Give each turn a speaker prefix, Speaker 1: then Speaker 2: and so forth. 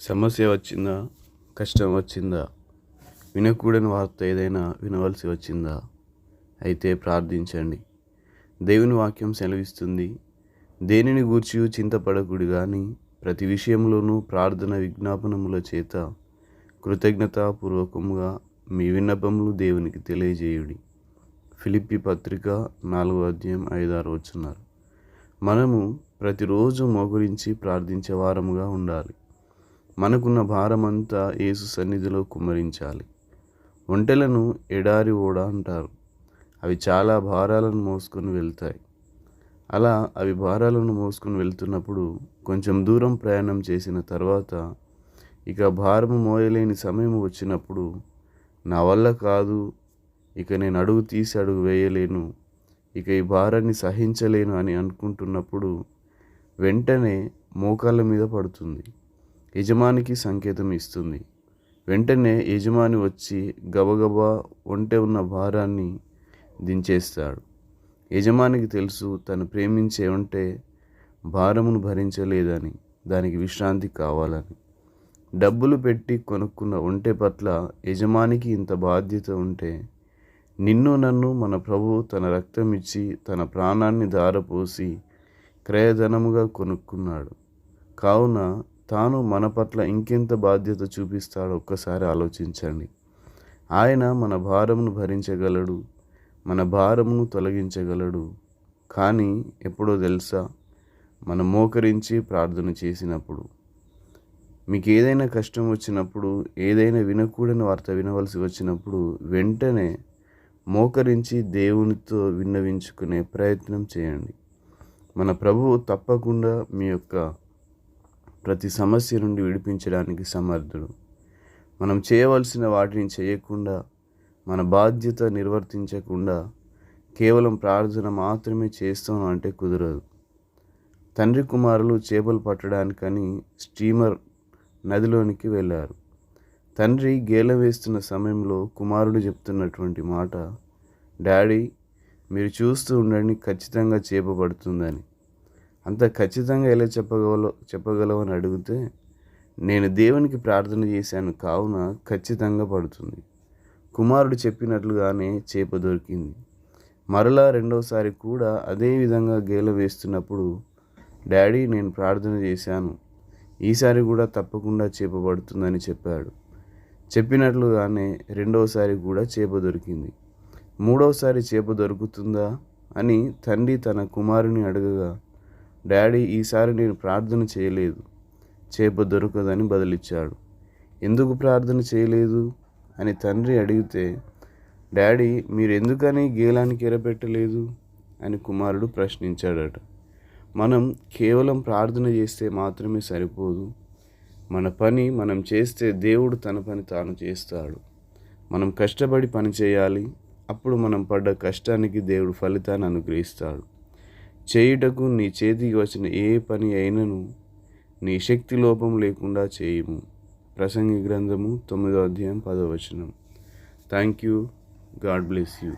Speaker 1: సమస్య వచ్చిందా? కష్టం వచ్చిందా? వినకూడని వార్త ఏదైనా వినవలసి వచ్చిందా? అయితే ప్రార్థించండి. దేవుని వాక్యం సెలవిస్తుంది దేనిని గూర్చి చింతపడకుడు కానీ ప్రతి విషయంలోనూ ప్రార్థన విజ్ఞాపనముల చేత కృతజ్ఞతాపూర్వకముగా మీ విన్నపములు దేవునికి తెలియజేయుడి. ఫిలిప్పి పత్రిక నాలుగో అధ్యాయం ఐదారు వచ్చున్నారు మనము ప్రతిరోజు మోగురించి ప్రార్థించే వారముగా ఉండాలి. మనకున్న భారమంతా యేసు సన్నిధిలో కుమ్మరించాలి. ఒంటెలను ఎడారి ఓడ అంటారు. అవి చాలా భారాలను మోసుకొని వెళ్తాయి. అలా అవి భారాలను మోసుకొని వెళ్తున్నప్పుడు కొంచెం దూరం ప్రయాణం చేసిన తర్వాత ఇక భారము మోయలేని సమయం వచ్చినప్పుడు నా వల్ల కాదు ఇక నేను అడుగు తీసి అడుగు వేయలేను ఇక ఈ భారాన్ని సహించలేను అని అనుకుంటున్నప్పుడు వెంటనే మోకాళ్ళ మీద పడుతుంది. యజమానికి సంకేతం ఇస్తుంది. వెంటనే యజమాని వచ్చి గబగబా ఒంటె ఉన్న భారాన్ని దించేస్తాడు. యజమానికి తెలుసు తను ప్రేమించే ఉంటే భారమును భరించలేదని దానికి విశ్రాంతి కావాలని. డబ్బులు పెట్టి కొనుక్కున్న ఒంటె పట్ల యజమానికి ఇంత బాధ్యత ఉంటే నిన్ను నన్ను మన ప్రభు తన రక్తం ఇచ్చి తన ప్రాణాన్ని ధారపోసి క్రయధనముగా కొనుక్కున్నాడు. కావున తాను మన పట్ల ఇంకెంత బాధ్యత చూపిస్తాడో ఒక్కసారి ఆలోచించండి. ఆయన మన భారమును భరించగలడు మన భారమును తొలగించగలడు. కానీ ఎప్పుడో తెలుసా? మనం మోకరించి ప్రార్థన చేసినప్పుడు మీకు ఏదైనా కష్టం వచ్చినప్పుడు ఏదైనా వినకూడని వార్త వినవలసి వచ్చినప్పుడు వెంటనే మోకరించి దేవునితో విన్నవించుకునే ప్రయత్నం చేయండి. మన ప్రభువు తప్పకుండా మీ యొక్క ప్రతి సమస్య నుండి విడిపించడానికి సమర్థుడు. మనం చేయవలసిన వాటిని చేయకుండా మన బాధ్యత నిర్వర్తించకుండా కేవలం ప్రార్థన మాత్రమే చేస్తాను అంటే కుదరదు. తండ్రి కుమారులు చేపలు పట్టడానికని స్టీమర్ నదిలోనికి వెళ్ళారు. తండ్రి గేల వేస్తున్న సమయంలో కుమారుడు చెప్తున్నటువంటి మాట డాడీ మీరు చూస్తూ ఉండండి ఖచ్చితంగా చేపబడుతుందని అంత ఖచ్చితంగా ఎలా చెప్పగల చెప్పగలవని అడిగితే నేను దేవునికి ప్రార్థన చేశాను కావున ఖచ్చితంగా పడుతుంది. కుమారుడు చెప్పినట్లుగానే చేప దొరికింది. మరలా రెండవసారి కూడా అదే విధంగా గేల వేస్తున్నప్పుడు డాడీ నేను ప్రార్థన చేశాను. ఈసారి కూడా తప్పకుండా చేప పడుతుందని చెప్పాడు. చెప్పినట్లుగానే రెండవసారి కూడా చేప దొరికింది. మూడవసారి చేప దొరుకుతుందా? అని తండ్రి తన కుమారుని అడగగా డాడీ ఈసారి నేను ప్రార్థన చేయలేదు. చేప దొరకదని బదిలిచ్చాడు. ఎందుకు ప్రార్థన చేయలేదు? అని తండ్రి అడిగితే డాడీ మీరెందుకని గేలానికి ఎరపెట్టలేదు? అని కుమారుడు ప్రశ్నించాడట. మనం కేవలం ప్రార్థన చేస్తే మాత్రమే సరిపోదు. మన పని మనం చేస్తే దేవుడు తన పని తాను చేస్తాడు. మనం కష్టపడి పని చేయాలి. అప్పుడు మనం పడ్డ కష్టానికి దేవుడు ఫలితాన్ని అనుగ్రహిస్తాడు. చేయుటకు నీ చేతికి వచ్చిన ఏ పని అయినను నీ శక్తి లోపం లేకుండా చేయము. ప్రసంగి గ్రంథము తొమ్మిదో అధ్యాయం పదో వచనం. Thank you God bless you